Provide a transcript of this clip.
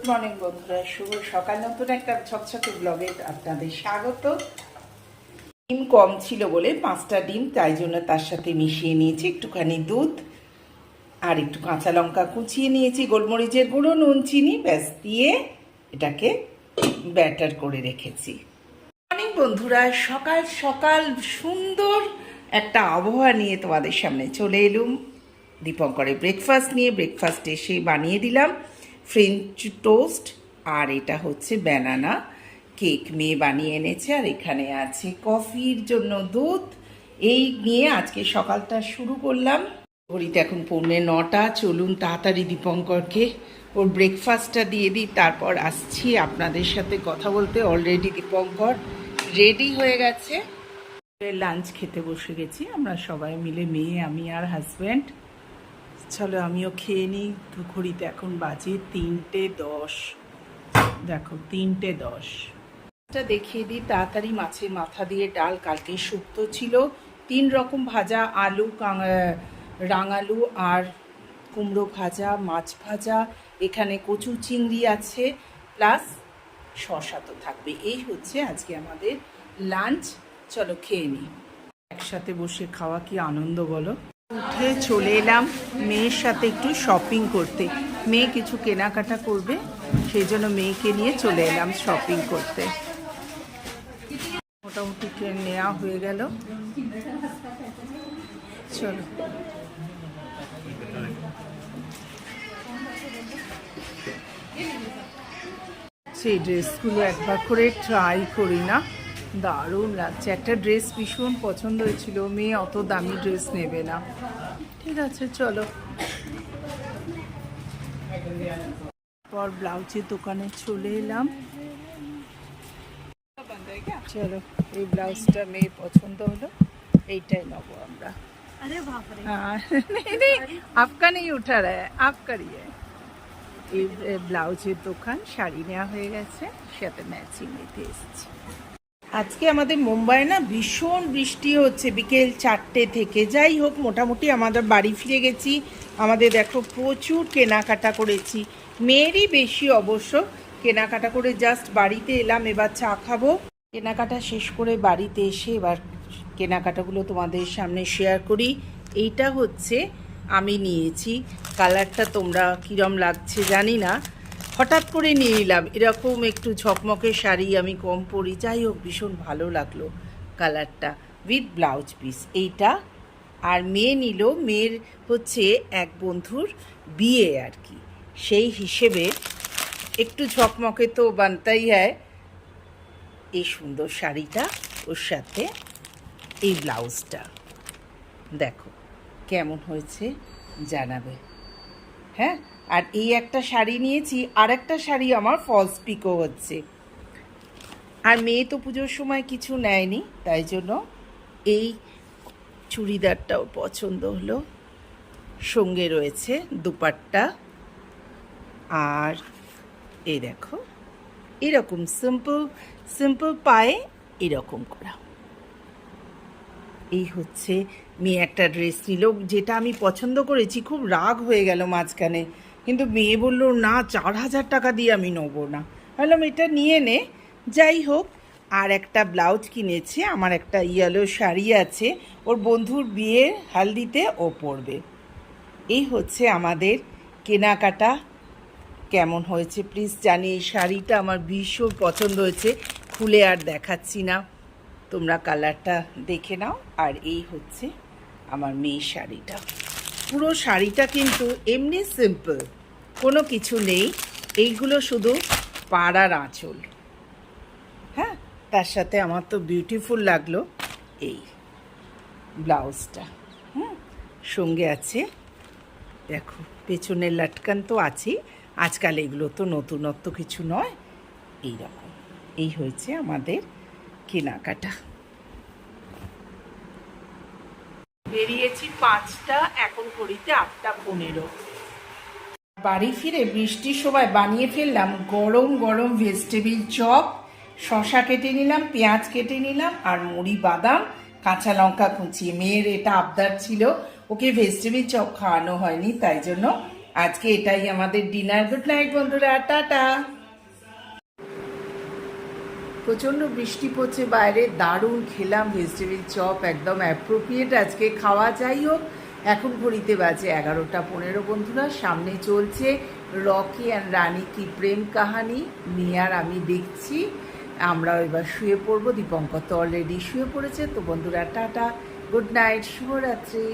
Good morning বন্ধুরা, শুভ সকাল। নতুন একটা ছকছকে ব্লগে আপনাদের স্বাগত। ডিম কম ছিল বলে পাঁচটা ডিম, তাই জন্য তার সাথে মিশিয়ে নিয়েছি একটুখানি দুধ আর একটু কাঁচা লঙ্কা কুচিয়ে নিয়েছি, গোলমরিচের গুঁড়ো, নুন, চিনি, ব্যাস দিয়ে এটাকে ব্যাটার করে রেখেছি। অনেক বন্ধুরা, সকাল সকাল সুন্দর একটা আবহাওয়া নিয়ে তোমাদের সামনে চলে এলুম। দীপঙ্করের ব্রেকফাস্ট নিয়ে ব্রেকফাস্ট এসে বানিয়ে দিলাম। ফ্রেঞ্চ টোস্ট আর এটা হচ্ছে ব্যানানা কেক মেয়ে বানিয়ে এনেছে, আর এখানে আছে কফির জন্য দুধ। এই নিয়ে আজকে সকালটা শুরু করলাম। ঘড়িতে এখন পৌনে নটা, চলুন তাড়াতাড়ি দীপঙ্করকে ওর ব্রেকফাস্টটা দিয়ে দিই। তারপর আসছি আপনাদের সাথে কথা বলতে। অলরেডি দীপঙ্কর রেডি হয়ে গেছে। লাঞ্চ খেতে বসে গেছি। আমরা সবাই মিলে, মেয়ে, আমি আর হাজব্যান্ড চলো আমিও খেয়ে নিই। ঘড়িতে এখন বাজে তিনটে দশ। দেখো, তিনটে দশ। এটা দেখিয়ে দিই, তাড়াতাড়ি মাছের মাথা দিয়ে ডাল কালকে শুক্তো ছিল। তিন রকম ভাজা, আলু রাঙালু আর কুমড়ো ভাজা, মাছ ভাজা, এখানে কচু চিংড়ি আছে, প্লাস শশা তো থাকবে। এই হচ্ছে আজকে আমাদের লাঞ্চ। চলো খেয়ে নিই। একসাথে বসে খাওয়া কি আনন্দ বলো? উঠে চলে এলাম মেয়ের সাথে একটু শপিং করতে। মেয়ে কিছু কেনাকাটা করবে, সেই জন্য মেয়েকে নিয়ে চলে এলাম শপিং করতে। মোটামুটি ট্রেন নেওয়া হয়ে গেল। চলো। সেই ড্রেসগুলো একবার করে ট্রাই করি না। দারুণ লাগছে। একটা ড্রেস ভীষণ পছন্দ হয়েছিল। মেয়ে অত দামি ড্রেস নেবে না। ঠিক আছে চলো। পর ব্লাউজের দোকানে চলে এলাম। চলো এই ব্লাউজটা মেয়ে পছন্দ হলো। এইটাই নেব আমরা। হ্যাঁ, আপকা উঠার উঠা এই ব্লাউজের দোকান শাড়ি নেওয়া হয়ে গেছে। সাথে ম্যাচিং নিতে এসেছি। আজকে আমাদের মুম্বাই না ভীষণ বৃষ্টি হচ্ছে, বিকেল চারটে থেকে। যাই হোক, মোটামুটি আমাদের বাড়ি ফিরে গেছি। আমাদের দেখো প্রচুর কেনাকাটা করেছি। মেয়েরই বেশি অবশ্য। কেনাকাটা করে জাস্ট বাড়িতে এলাম, এবার চা খাব। কেনাকাটা শেষ করে বাড়িতে এসে এবার কেনাকাটাগুলো তোমাদের সামনে শেয়ার করি। এইটা হচ্ছে, আমি নিয়েছি। কালারটা তোমরা কিরম লাগছে জানি না। হঠাৎ করে নিয়ে নিলাম এরকম একটু ঝকমকে শাড়ি আমি কম পরি। যাই হোক, ভীষণ ভালো লাগল কালারটা উইথ ব্লাউজ পিস এইটা আর মেয়ে নিল, মেয়ের হচ্ছে এক বন্ধুর বিয়ে আর কি। সেই হিসেবে একটু ঝকমকে তো বানতাই হয় এই সুন্দর শাড়িটা ওর সাথে এই ব্লাউজটা দেখো, কেমন হয়েছে জানাবে। হ্যাঁ? আর এই একটা শাড়ি নিয়েছি আর একটা শাড়ি আমার ফলস পিকো হচ্ছে। আর মেয়ে তো পুজোর সময় কিছু নেয়নি, তাই জন্য এই চুড়িদারটাও পছন্দ হলো। সঙ্গে রয়েছে দুপাট্টা। আর এই দেখো, এরকম সিম্পল সিম্পল পায়ে এরকম করা। এই হচ্ছে মেয়ে একটা ড্রেস নিল, যেটা আমি পছন্দ করেছি, খুব রাগ হয়ে গেল মাঝখানে। কিন্তু মেয়ে বলল, না, চার হাজার টাকা দিয়ে আমি নেব না। ভাবলাম এটা নিয়ে নে, যাই হোক। আর একটা ব্লাউজ কিনেছে, আমার একটা ইয়েলো শাড়ি আছে, ওর বন্ধুর বিয়ে হালদিতে ও পরবে। এই হচ্ছে আমাদের কেনাকাটা। কেমন হয়েছে? প্লিজ জানি, এই শাড়িটা আমার ভীষণ পছন্দ হয়েছে, খুলে আর দেখাচ্ছি না। তোমরা কালারটা দেখে নাও, আর এই হচ্ছে আমার মেয়ের শাড়িটা। পুরো শাড়িটা কিন্তু এমনি সিম্পল কোনো কিছু নেই। এইগুলো শুধু পাড়ার আঁচল। হ্যাঁ তার সাথে আমার তো বিউটিফুল লাগল এই ব্লাউজটা। হুম, সঙ্গে আছে, দেখো পেছনের লাটকান তো আছেই। আজকাল এগুলো তো নতুনত্ব কিছু নয়। এই রকম এই হয়েছে আমাদের কেনাকাটা। বেরিয়েছি পাঁচটা এখন ঘড়িতে আটটা পনেরো। বাড়ি ফিরে বৃষ্টির সময় বানিয়ে ফেললাম গরম গরম ভেজিটেবিল চপ শশা কেটে নিলাম পেঁয়াজ কেটে নিলাম আর মুড়ি বাদাম কাঁচা লঙ্কা কুচিয়ে মেয়ের এটা আবদার ছিল ওকে ভেজিটেবিল চপ খাওয়ানো হয়নি তাই জন্য আজকে এটাই আমাদের ডিনার। গুড নাইট বন্ধুরা টাটা। প্রচণ্ড বৃষ্টি পড়ছে বাইরে, দারুণ খেলাম ভেজিটেবিল চপ একদম অ্যাপ্রোপ্রিয়েট আজকে খাওয়া। যাই হোক, এখন ঘড়িতে বাজে এগারোটা পনেরো বন্ধুরা, সামনে চলছে রকি অ্যান্ড রানী কি প্রেম কাহানি নিয়ার আমি দেখছি। আমরা এবার শুয়ে পড়ব, দীপঙ্কর তো অলরেডি শুয়ে পড়েছে, তো বন্ধুরা টাটা গুড নাইট শুভরাত্রি।